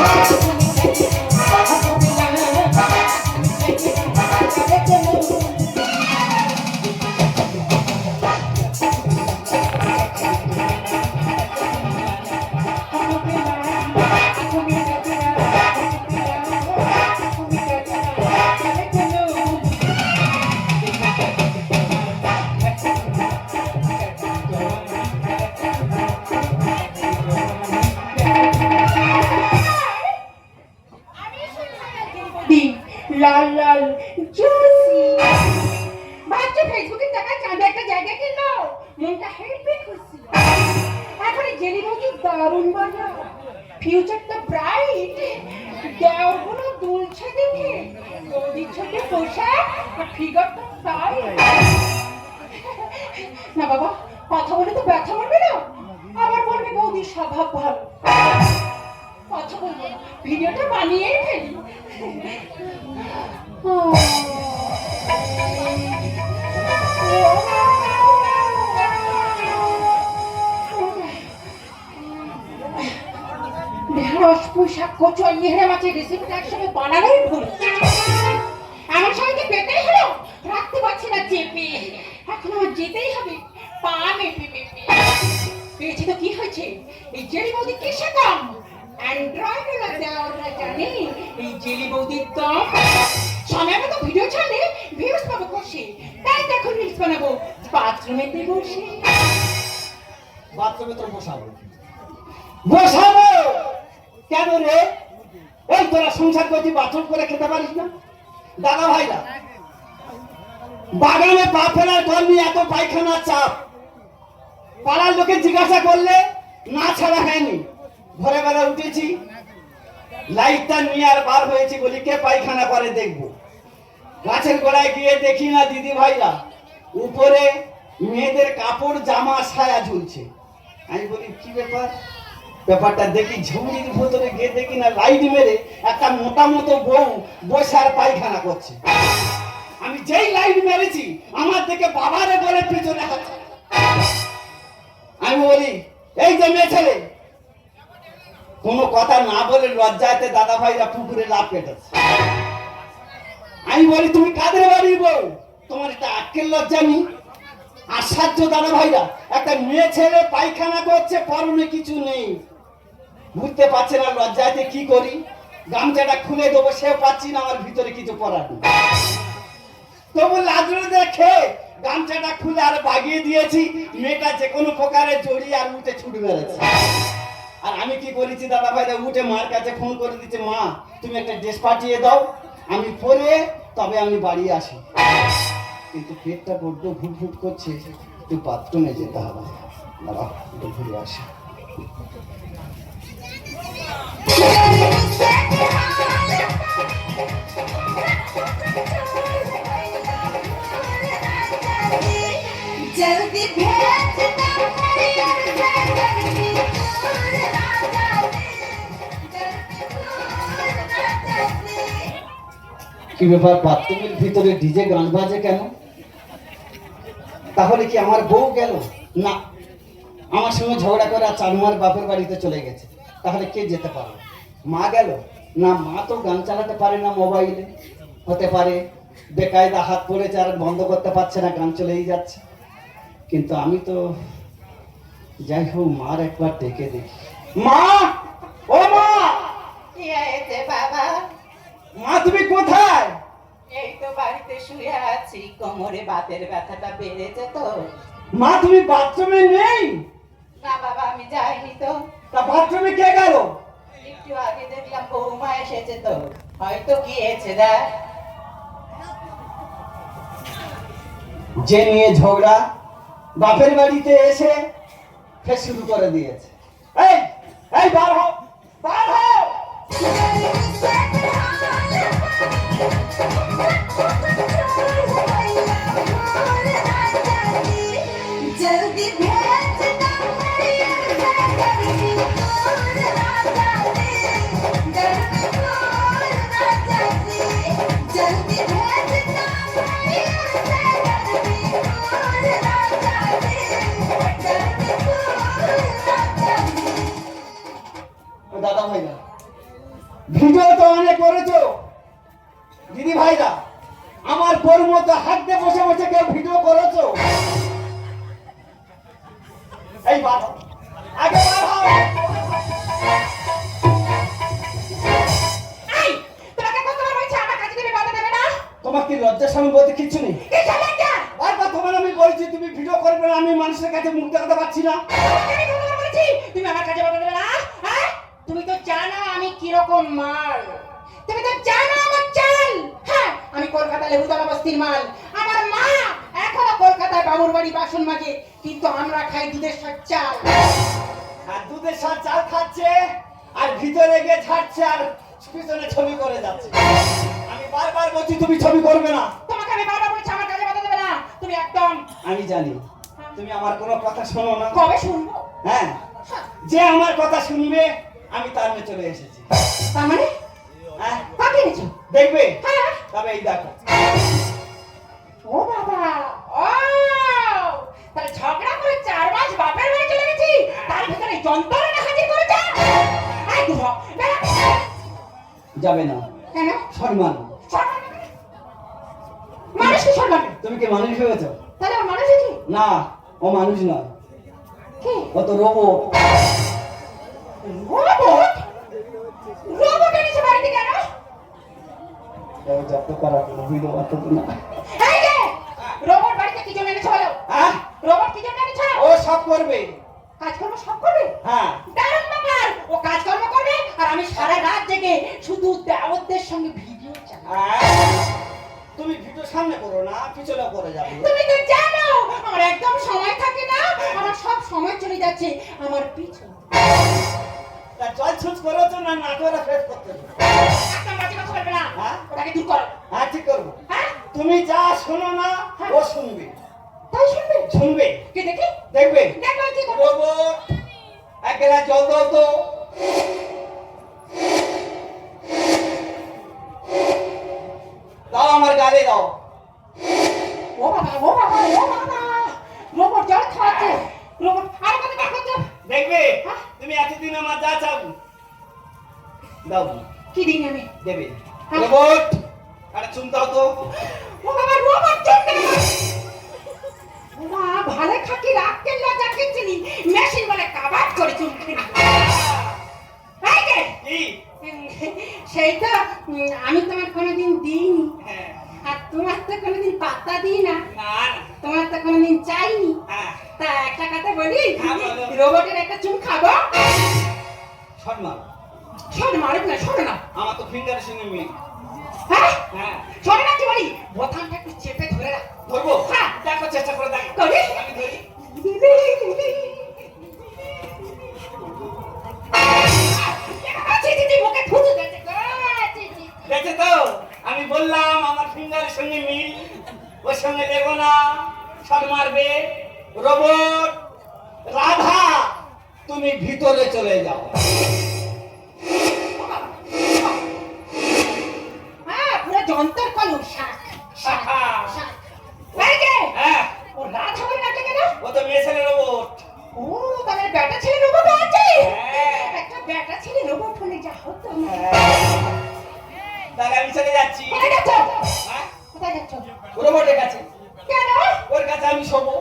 দি দুলছে দেখে বৌদির ছোট ফিগারটা তাই না বাবা, কথা বলে তো ব্যথা করবে না? আবার বলবে বৌদির স্বভাব ভালো। কথা বলব। ভিডিওটা বানিয়েই ফেলি ঢেঁড়স পোশাক কচু আর ইহড়ে মাছের রেসিপিটা একসঙ্গে বানানোই ভুল। আমার সঙ্গে পেতেই হলো? রাখতে পারছি না চেপে। এখন আমার যেতেই হবে। পা মেপে মেপে। পেয়েছি তো কি হয়েছে? এই জেলি বৌদি কিসে কম অ্যান্ড্রয়েড ওলা দেওয়াররা জানে এই জেলি বৌদির দম? সময় মতো ভিডিও ছাড়লে ভিউজ পাবো কষে। তাই এখন রিলস বানাবো। বাথরুমেতে বসে। বাথরুমে তো বসাবো। বসাবো! কেন রে? ওই তোরা সংসার করছি বাথরুম করে খেতে পারিস না? দাদা ভাইরা বাগানে পা ফেলার নিয়ে এত পায়খানা চাপ। পাড়ার লোকে জিজ্ঞাসা করলে না ছাড়া হয়নি। ভোরে বেলা উঠেছি। লাইটটা নিয়ে আর বার হয়েছি বলি, কে পায়খানা করে দেখব? গাছের গোড়ায় গিয়ে দেখি না দিদি ভাইরা। উপরে মেয়েদের কাপড় জামা ছায়া ঝুলছে। আমি বলি, কি ব্যাপার? ব্যাপারটা দেখি ঝুমরির ভেতরে গিয়ে দেখি না লাইট মেরে একটা মোটা মতো বউ বসে আর পায়খানা করছে। আমি যেই লাইট মেরেছি, আমার দিকে বাবারে বলে পিছনে আমি বলি, এই যে মেয়ে ছেলে, কোনো কথা না বলে লজ্জাতে দাদা ভাইরা পুকুরে লাভ কেটেছে। আমি বলি, তুমি কাদের বাড়ির বউ? তোমার একটা আক্কেল লজ্জা নেই? আশ্চর্য দাদা ভাইরা একটা মেয়ে ছেলে পায়খানা করছে, পরনে কিছু নেই। বুঝতে পারছে না লজ্জাতে কি করি? গামছাটা খুলে দেবো সে পাচ্ছি না, আমার ভিতরে কিছু নেই। তবু লাজরে দেখে গামছাটা খুলে আর বাগিয়ে দিয়েছি, মেয়েটা যে কোনো প্রকারে জড়িয়ে আর উঠে ছুটে বেড়েছে আর আমি কি করেছি দাদা ভাইরা উঠে মার কাছে ফোন করে দিচ্ছে, মা, তুমি একটা ড্রেস পাঠিয়ে দাও, আমি পরে, তবে আমি বাড়ি আসি। কিন্তু পেটটা বড্ড ফুট ফুট করছে, একটু বাথরুমে যেতে হবে। দাদা ঘুরে আসি। जल्दी भेजना मेरी गर्मी दूर ना जाने गर्मी दूर ना जाने কি ব্যাপার বাথরুমের ভিতরে ডিজে গান বাজে কেন তাহলে কি আমার বউ গেল না আমার সঙ্গে ঝগড়া করে আর চানুমার বাপের বাড়িতে চলে গেছে। তাহলে কে যেতে পারে মা গেল? না মা তো গান চালাতে পারে না মোবাইলে। হতে পারে বেকায়দা হাত পড়েছে আর বন্ধ করতে পারছে না গান চলেই যাচ্ছে। কিন্তু আমি তো যাই হোক মার একবার ডেকে দেখি। মা! ও মা! বাবা? মা তুমি কোথায়? এই তো বাড়িতে শুয়ে আছি। কোমরে বাতের ব্যথাটা বেড়েছে তো। মা তুমি বাথরুমে নেই? না বাবা আমি যাইনি তো। তা বাথরুমে কে গেল? একটু আগে দেখলাম বৌমা এসেছে তো। হয়তো গিয়েছে দেখ। যে নিয়ে ঝগড়া বাপের বাড়িতে এসে ফের শুরু করে দিয়েছে। এই এই বার হও বার হও! জলদি Daddy, বস্তির মাল আমার মা এখনও কলকাতায় বাবুর বাড়ি বাসন মাজে কিন্তু আমরা খাই দুধের সাথে চাল। আর দুধের সাথ চাল খাচ্ছে আর ভিতরে গিয়ে ছাড়ছে আর পিছনে ছবি করে যাচ্ছে। আমি বারবার বলছি তুমি ছবি করবে না। তোমাকে আমি বারবার বলছি আমার কাছে দেবে না। তুমি একদম আমি জানি তুমি আমার কোনো কথা শোনো না। কবে শুনব? হ্যাঁ যে আমার কথা শুনবে আমি তার মেয়ে চলে এসেছি। তার মানে? হ্যাঁ। দেখবে? হ্যাঁ। তবে এই দেখো। ও বাবা ও! তাহলে ঝগড়া করে চার মাস বাপের বাড়ি চলে গেছি তার ভিতরে যন্ত্রণা হাজির করেছে? আই দুহ যাবে না। কেন? সম্মান সম্মান মানুষ কি সম্মান তুমি কি মানুষ ভেবেছ তাহলে মানুষ কি? না ও মানুষ নয়। কি? ও তো রোবট রোবট রোবট এনেছে বাড়িতে কেন? যত করা কোনো অত না এই যে রোবট বাড়িতে কি জন্য এনেছে বলো হ্যাঁ রোবট কি জন্য এনেছে ও সব করবে। কাজকর্ম সব করবে? হ্যাঁ। দারুণ ব্যাপার। ও কাজকর্ম করবে আর আমি সারা রাত জেগে শুধু দেওয়ারদের সঙ্গে ভিডিও চালাই হ্যাঁ। তুমি ভিডিও সামনে করো না পিছনে করে যাবে। তুমি তো জানো আমার একদম সময় থাকে না। আমার সব সময় চলে যাচ্ছে আমার পিছু তা জল ছুঁচ করেছ না না করে ফেস করতে একদম বাজে কথা বলবে না। হ্যাঁ? ওটাকে দূর করো। হ্যাঁ ঠিক করব। হ্যাঁ। তুমি যা শোনো না ও শুনবে। শুনবে শুনবে। কি দেখি? দেখবে? দেখো কি করব। এক গ্লাস জল দাও তো। দাও আমার গালে দাও। ও বাবা ও বাবা ও বাবা। রোবট জল খাওয়াচ্ছে। রোবট আর কত দেখাচ্ছে দেখবে? হ্যাঁ? তুমি এতদিন আমার যা চাও। দাও। কি দিন আমি? দেবে। হ্যাঁ। রোবট আরে দাও তো। ও বাবা রোবট চলবে মা ভালো খাকি রাখতে লজা কিনছিলি মেশিন বলে কাবাব করে চুলকে এই যে কি? সেই তো আমি তোমার কোনোদিন দিইনি। হ্যাঁ। আর তোমার তো কোনোদিন পাত্তা দিই না। তোমার তো কোনোদিন চাইনি। হ্যাঁ। তা একটা কথা বলি হ্যাঁ, রোবটের একটা চুম খাব? শোন মারুক না শোনো না। আমার তো ফিঙ্গারের সঙ্গে মিল হ্যাঁ? হ্যাঁ। শোনো না কি বলি? বোতামটা একটু চেপে ধরে রাখ। ধরবো? হ্যাঁ। দেখো চেষ্টা করে দেখো। করি? আমি ধরি। দেখে তো? আমি বললাম আমার ফিঙ্গারের সঙ্গে মিল ওর সঙ্গে দেবো না। সব মারবে। রোবট রাধা তুমি ভিতরে চলে যাও। যন্ত্র কলম শাক শাক আহা। শাক। এই যে, হ্যাঁ। ও রাধা বলে ডাকে কেন? ও তো মেয়ে ছেলে রোবট ও তাহলে বেটা ছেলে রোবট আছে? হ্যাঁ। একটা ব্যাটা ছেলে রোবট হলে যা হতো না। তাহলে আমি চলে যাচ্ছি। কোথায় যাচ্ছ? হ্যাঁ? কোথায় যাচ্ছ? রোবটের কাছে। কেন? ওর কাছে আমি শোবো।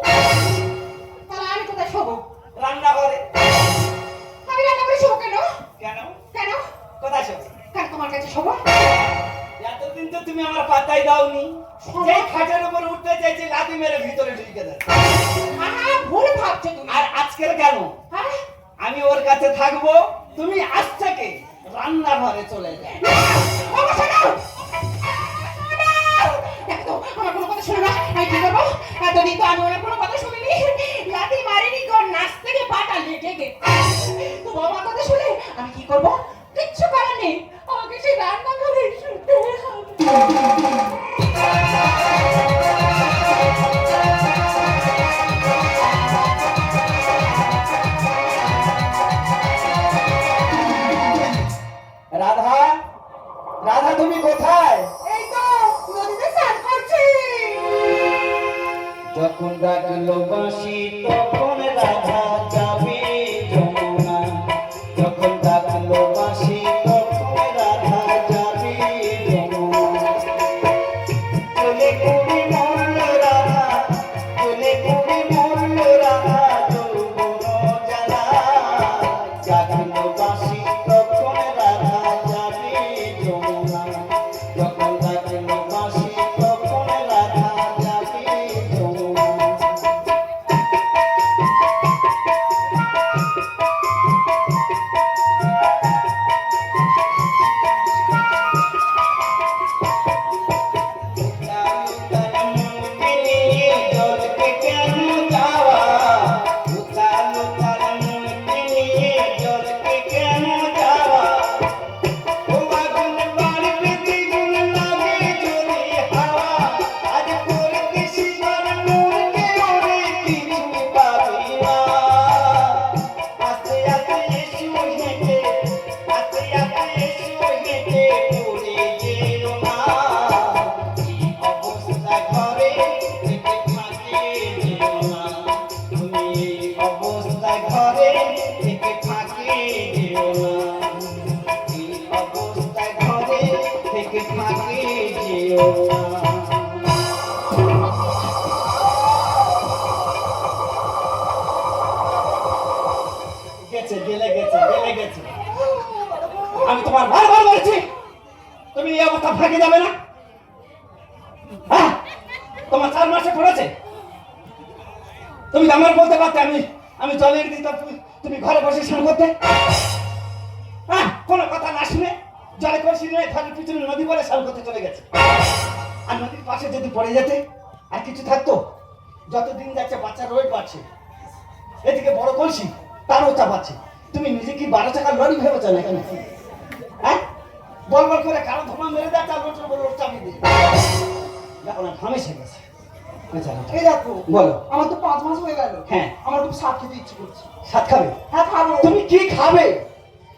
তোমার বারবার বলছি, তুমি এই অবস্থা ফাঁকে যাবে না। হ্যাঁ তোমার চার মাসে পড়েছে তুমি আমার বলতে পারতে আমি আমি জলের দিতাম তুমি- ঘরে বসে স্নান করতে। হ্যাঁ কোনো কথা না শুনে জলে কলসি নিয়ে পিছনে নদী বলে স্নান করতে চলে গেছে। আর নদীর পাশে যদি পড়ে যেতে, আর কিছু থাকতো, যতদিন যাচ্ছে বাচ্চা রোড বাড়ছে এদিকে বড় কলসি, তারও চাপাচ্ছে তুমি নিজে কি বারো টাকার লরি ভেবেছ না কেন বল বল করে কারও ধমা মেরে দেয় তার লোটের বলে লোট চাপিয়ে দিয়ে দেখো না ঘামে সে গেছে। এই দেখো বলো। আমার তো পাঁচ মাস হয়ে গেল। হ্যাঁ। আমার খুব স্বাদ খেতে ইচ্ছে করছে। সাত খাবে? হ্যাঁ খাব। তুমি কি খাবে?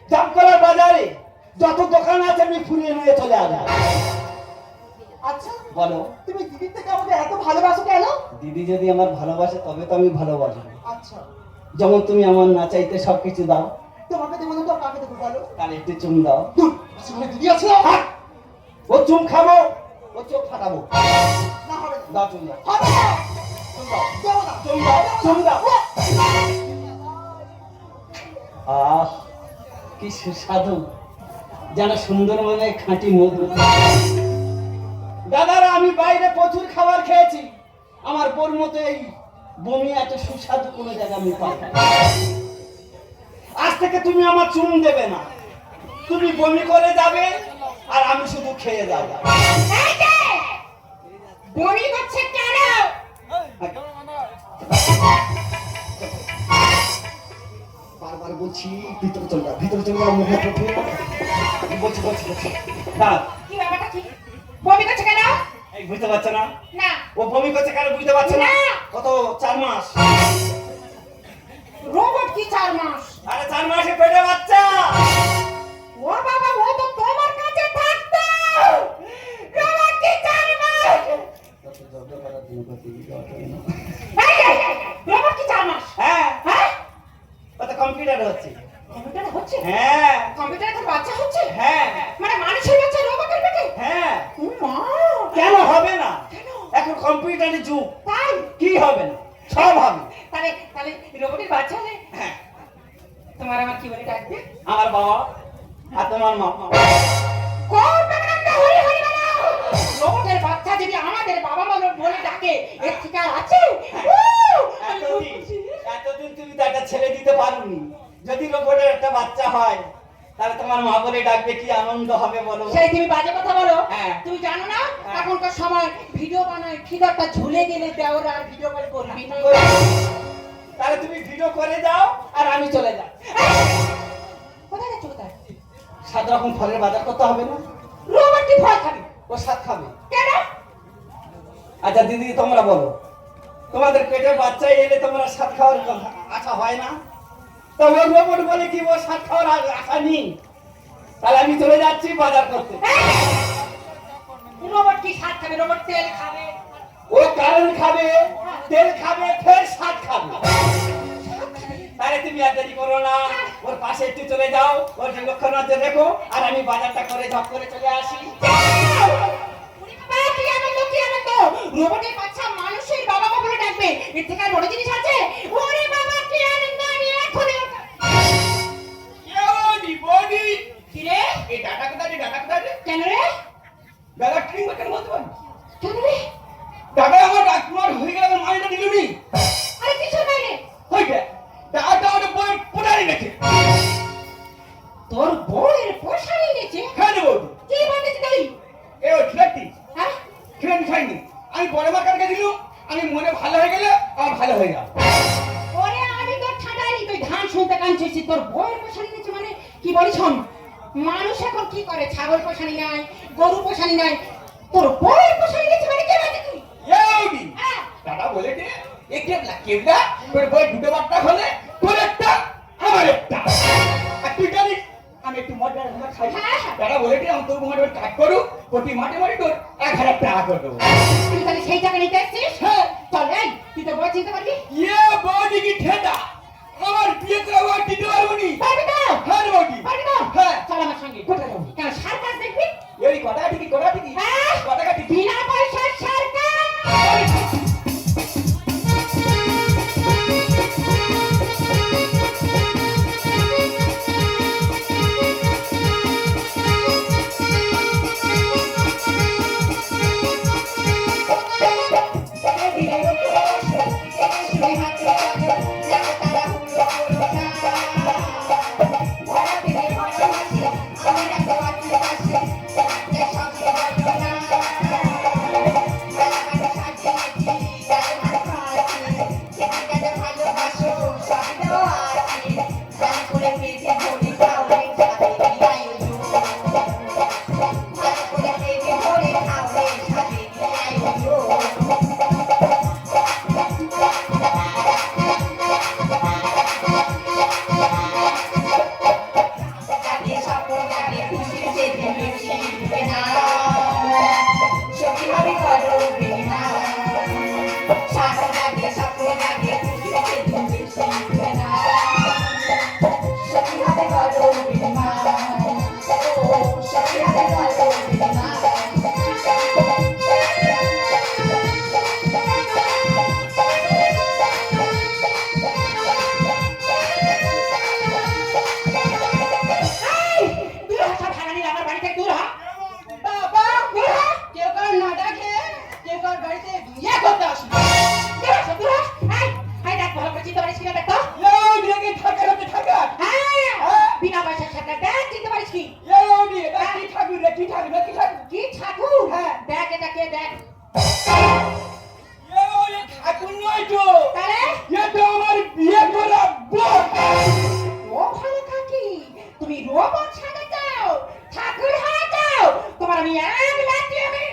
জামকলার বাজারে যত দোকান আছে আমি ফুরিয়ে নিয়ে চলে আসবে। আচ্ছা বলো। তুমি দিদির থেকে আমাকে এত ভালোবাসো কেন? দিদি যদি আমার ভালোবাসে তবে তো আমি ভালোবাসবো আচ্ছা। যেমন তুমি আমার না চাইতে সব কিছু দাও। তোমাকে দেবো না তো কাকে দেবো বলো? তাহলে একটু চুম দাও। সেখানে দিদি আছে না? ও চুম খাব ও চোখ ফাটাবো। না হবে দাও চুম দাও। হবে না। দেবো চুম দাও। চুম দাও। আহ কি সুস্বাদু। যেন সুন্দর মানে খাঁটি মধু। দাদারা আমি বাইরে প্রচুর খাবার খেয়েছি। আমার বোর মতো এই বমি এত সুস্বাদু কোনো জায়গা আমি পাই থেকে তুমি আমার চুম দেবে না। তুমি বমি করে যাবে আর আমি শুধু খেয়ে যাব। বমি করছে কেন? বারবার বলছি ভিতরে চলে যা ভিতরে চলে যা মুখে বলছি বলছি কি ব্যাপারটা কি? বমি করছে কেন? এই বুঝতে পারছে না? না। ও বমি করছে কেন বুঝতে পারছে না? না। কত চার মাস। রোবট কি চার মাস? আরে চার মাসে পেটে বাচ্চা আনন্দ হবে বলো। সেই তুমি বাজে কথা বলো? হ্যাঁ। তুমি জানো না? হ্যাঁ। এখনকার সময় ভিডিও বানায় ফিগারটা ঝুলে গেলে দেওয়ার আর ভিডিও কল করবি না। তাহলে তুমি ভিডিও করে দাও আর আমি চলে যাই। কোথায় যাচ্ছ কোথায়? সাত রকম ফলের বাজার করতে হবে না? রোবট কি ভয় খাবে? ও সাত খাবে। কেন? আচ্ছা দিদি তোমরা বলো। তোমাদের পেটে বাচ্চা এলে তোমরা সাত খাওয়ার আশা হয় না? তো ওর রোবট বলে কি ও সাত খাওয়ার আশা নেই? তাহলে আমি চলে যাচ্ছি বাজার করতে। রোবট কি স্বাদ খাবে? রোবট তেল খাবে? ও কারেন্ট খাবে তেল খাবে ফের সাত খাবে। তাহলে তুমি আর দেরি করো না। ওর পাশে একটু চলে যাও। ওর লক্ষ্য নজর রেখো। আর আমি বাজারটা করে ঝপ করে চলে আসি। কেবলা কেবলা তোর বই দুটো বাচ্চা হলে তোর একটা আমার একটা। আর তুই জানিস আমি একটু মজার ভাবে খাই। হ্যাঁ, হ্যাঁ। বলে দে আমি তোর মোটে কাজ করু প্রতি মাঠে মাঠে তোর এক হাজার টাকা করে দেবো। তুই তাহলে সেই টাকা নিতে এসছিস? হ্যাঁ। চল এই তুই তো বউ চিনতে পারবি? ইয়ে বডি কি ঠেটা আমার বিয়ে করে আমার দিতে পারব নি। পারবি তো? হ্যাঁ বডি পারবি তো? হ্যাঁ। চল আমার সঙ্গে। কোথায় যাব? কেন সার্কাস দেখবি? এই কথা ঠিকই তুমি রোবট সাজা চাও, ঠাকুর হয়ে যাও। তোমার আমি এক লাঠি আমি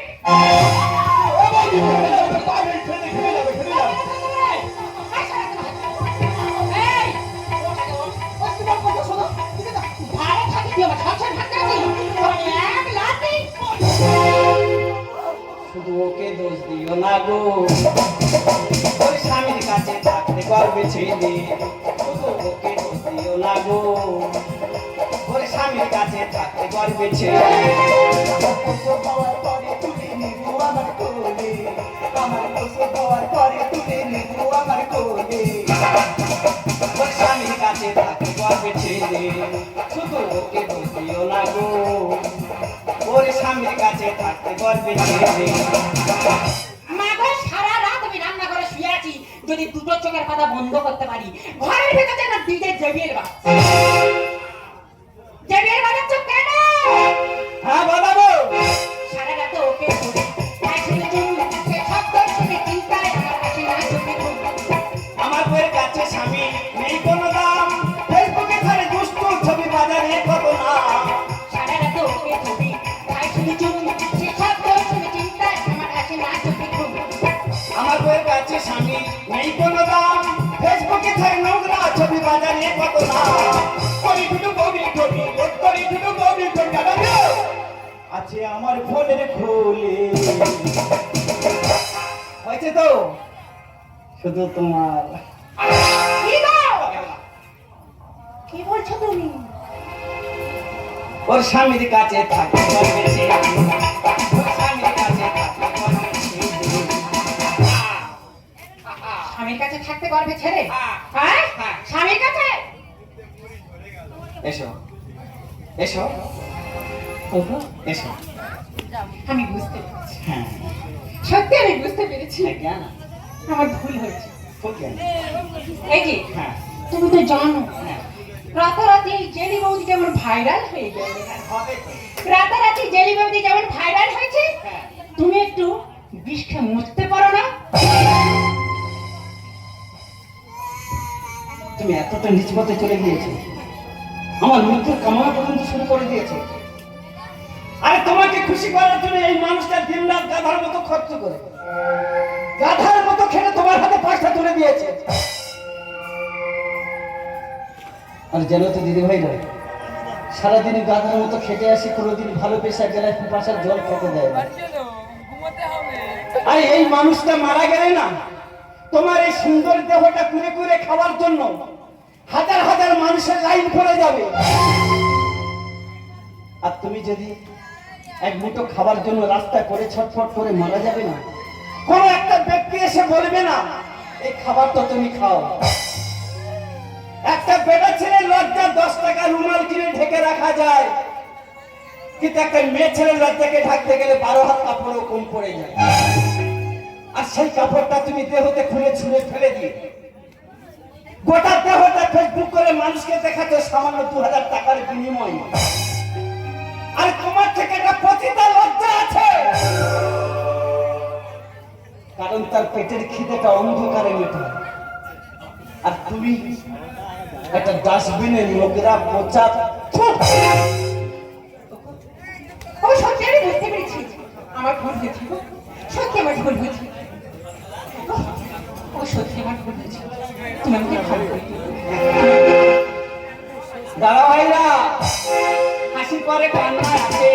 শুধু ওকে দোষ দিও না গো। ওই স্বামীর কাছে থাকতে গর্বে ছেলে। শুধু ওকে দোষ দিও না গো। স্বামীর কাছে থাকতে গর্বে কষ্ট পাওয়ার পরে তুলে নেব আমার কোলে আমার কষ্ট পাওয়ার পরে তুলে নেব কাছে থাকতে গর্বে আমি শুয়ে যদি দুটো চোখের পাতা বন্ধ করতে পারি, ঘরের ভেতরে না দিতে জেবিয়ের বা বাজারে করি দুটো করি দুটো আছে আমার ফোনের খোলে। হয়েছে তো? শুধু তোমার। কি বলছো তুমি? ওর স্বামীর কাছে থাকতে স্বামীর কাছে থাকতে পারবে সে স্বামীর কাছে থাকতে পারবে ছেড়ে? হ্যাঁ। স্বামীর কাছে? এসো। এসো। এসো। আমি বুঝতে পেরেছি। হ্যাঁ। সত্যি আমি বুঝতে পেরেছি। জ্ঞান আমার ভুল হয়েছে। এই যে হ্যাঁ। তুমি তো জানো হ্যাঁ। রাতারাতি জেলি বৌদি যেমন ভাইরাল হয়ে গেল হবে রাতারাতি জেলি বৌদি যেমন ভাইরাল হয়েছে? হ্যাঁ। তুমি একটু বিষকে মুছতে পারো না? তুমি এতটা নিচ পথে চলে গিয়েছো। আমার মৃত্যুর কামনা পর্যন্ত শুরু করে দিয়েছে। আরে তোমাকে খুশি করার জন্য এই মানুষটা দিন রাত গাধার মতো খরচ করে। গাধার মতো খেলে তোমার হাতে পয়সা তুলে দিয়েছে। আর যেন তো দিদি ভাই নয় সারাদিনে গাধার মতো খেটে আসি, কোনোদিন ভালো পেশা গেলে পাশার জল খেতে দেয়। আরে এই মানুষটা মারা গেলে না, তোমার এই সুন্দর দেহটা কুড়ে কুড়ে খাওয়ার জন্য হাজার হাজার মানুষের লাইন পড়ে যাবে। আর তুমি যদি এক মুঠো খাবার জন্য রাস্তা করে ছটফট করে মারা যাবে না, কোন একটা ব্যক্তি এসে বলবে না, এই খাবারটা তুমি খাও। একটা বেটা ছেলে লজ্জা দশ টাকা রুমাল কিনে ঢেকে রাখা যায়, কিন্তু একটা মেয়ে ছেলে লজ্জাকে ঢাকতে গেলে বারো হাত কাপড়ও কম পড়ে যায়। আর সেই কাপড়টা তুমি দেহতে খুলে ছুঁড়ে ফেলে দিয়ে গোটা দেহটা ফেসবুক করে মানুষকে দেখাচ্ছ সামান্য দু হাজার টাকার বিনিময়ে। পতিতা লজ্জা আছে। কারণ তার পেটের খিদেটা অন্ধকারে মেটায় আর তুমি একটা ডাস্টবিনে নোংরা পচা সত্যি, আমি পেরেছি। আমার ভুল হয়েছে গো। সত্যি আমার ভুল হয়েছে দাঁড়া ভাইরা। হাসি পরে কান্না আছে।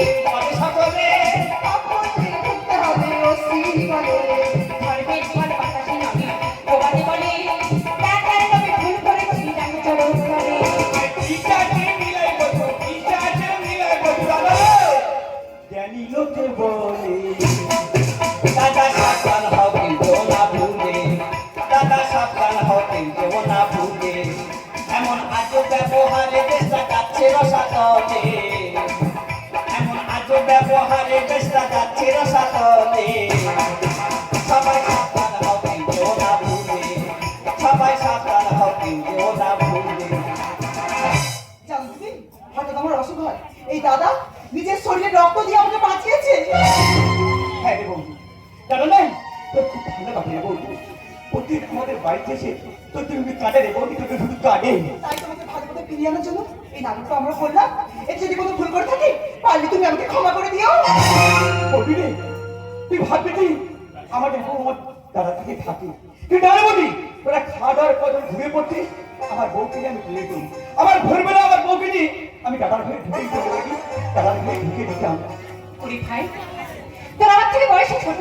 ব্যবহারে দেশটা যাচ্ছে রসাতলে সবাই এই দাদা নিজের শরীরে রক্ত দিয়ে আমাকে বাঁচিয়েছে হ্যাঁ রে বন্ধু জানো না তোর খুব ভালো প্রতি আমাদের বাড়িতে এসে তোর তুমি কাটে রে বন্ধু তোকে শুধু কাটে তাই করে ফিরিয়ে আনার জন্য? এই নাটকটা আমরা করলাম। এতে যদি কোনো ভুল করে থাকি পারলে তুমি আমাকে ক্ষমা করে দিও। রে তুই ভাববি আমাদের বউ আমার দাদা থেকে থাকে। তুই বলি ওরা খাওয়া দাওয়ার যখন ঘুরে পড়ছিস আমার বউকে আমি ঘুরে করি আমার ভোরবেলা আমার বউকে নিয়ে আমি দাদার ঘরে ঢুকে চলে গেছি দাদার ঘরে ঢুকে দিতাম ওরে ভাই, তোর আমার থেকে বয়সে ছোট।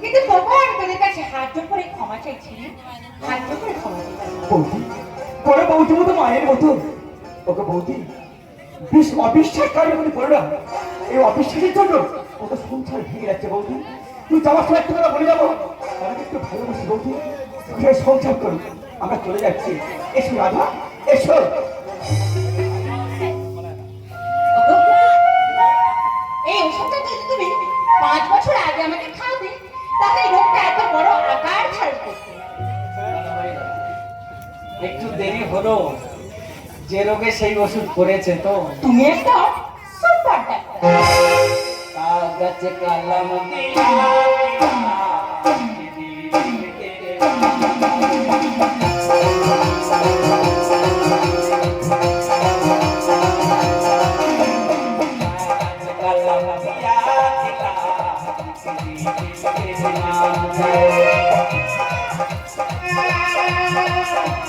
কিন্তু তবুও আমি তোদের কাছে হাত জোর করে ক্ষমা চাইছি হাত জোর করে ক্ষমা চাইছি। বড় বৌদি মতো মায়ের মতো। ওকে বৌদি, বিশ অবিশ্বাস কারণে মনে পড়ে না। এই অবিশ্বাসের জন্য ওকে সংসার ভেঙে যাচ্ছে বৌদি। তুই যাওয়ার সময় একটু কথা বলে যাব। আমাকে একটু ভালোবাসি বৌদি। তুই সংসার করি। আমরা চলে যাচ্ছি। এসো রাধা, এসো। পাঁচ বছর আগে আমাকে খাওয়াতে তাহলে রোগটা এত বড় আকার না। একটু দেরি হলো যে রোগে সেই ওষুধ করেছে তো তুমি একটা সুপার ডাক্তার কাগজ Thank you. Yeah.